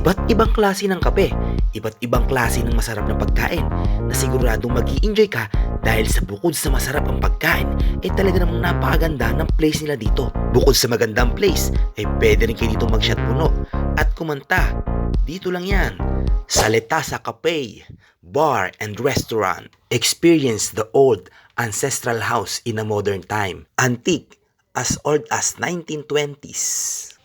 Iba't ibang klase ng kape, iba't ibang klase ng masarap na pagkain na siguradong mag enjoy ka dahil sa bukod sa masarap ang pagkain, eh talaga namang napakaganda ng place nila dito. Bukod sa magandang place, eh pwede rin kayo dito mag-shot puno at kumanta. Dito lang yan, sa Letasa Cafe, Bar and Restaurant. Experience the old ancestral house in a modern time. Antique, as old as 1920s.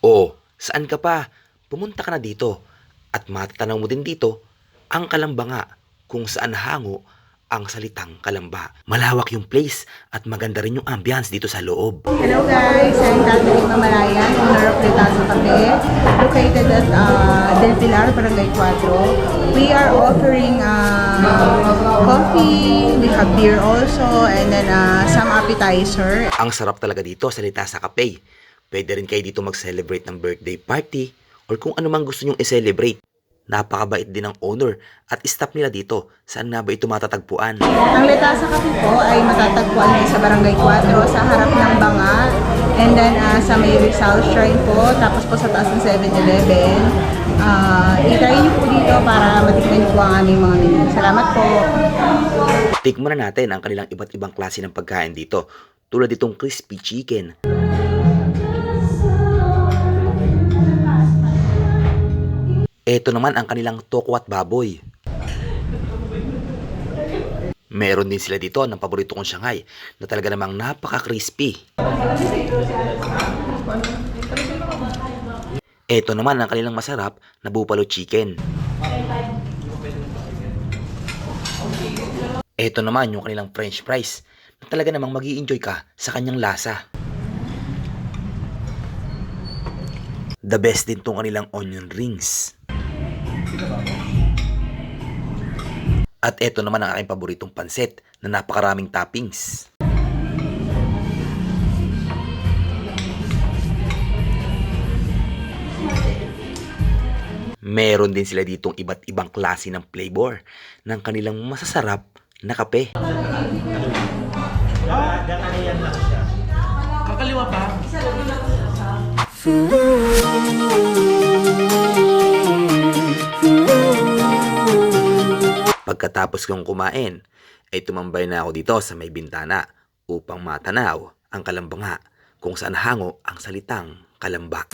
O, saan ka pa? Pumunta ka na dito at matatanaw mo din dito ang kalamba nga kung saan hango ang salitang kalamba. Malawak yung place at maganda rin yung ambience dito sa loob. Hello guys, I'm Catherine Mamalayan, owner of Letasa Cafe, located at uh, Del Pilar, Barangay 4. We are offering uh, coffee, we have beer also, and then uh, some appetizer. Ang sarap talaga dito sa Litasa Cafe. Pwede rin kayo dito mag-celebrate ng birthday party or kung ano mang gusto nyong i-celebrate. Napakabait din ng owner at staff nila dito. Saan nga ba ito matatagpuan? Ang Letasa Cafe po ay matatagpuan sa Barangay 4 sa harap ng Banga, and then uh, sa may Rizal Shrine po, tapos po sa taas ng 7-Eleven. Uh, itry niyo po dito para matikman niyo po ang aming mga menu. Salamat po! Tikman na natin ang kanilang iba't ibang klase ng pagkain dito. Tulad itong crispy chicken. Ito naman ang kanilang tokwat baboy. Meron din sila dito ng paborito kong Shanghai na talaga namang napaka-crispy. Ito naman ang kanilang masarap na buffalo chicken. Ito naman yung kanilang french fries na talaga namang mag enjoy ka sa kanyang lasa. The best din tong kanilang onion rings. At ito naman ang aking paboritong pansit na napakaraming toppings. Meron din sila ditong iba't ibang klase ng flavor ng kanilang masasarap na kape. Kakaliwa pa? Pagkatapos kong kumain, ay tumambay na ako dito sa may bintana upang matanaw ang kalambanga kung saan hango ang salitang kalamba.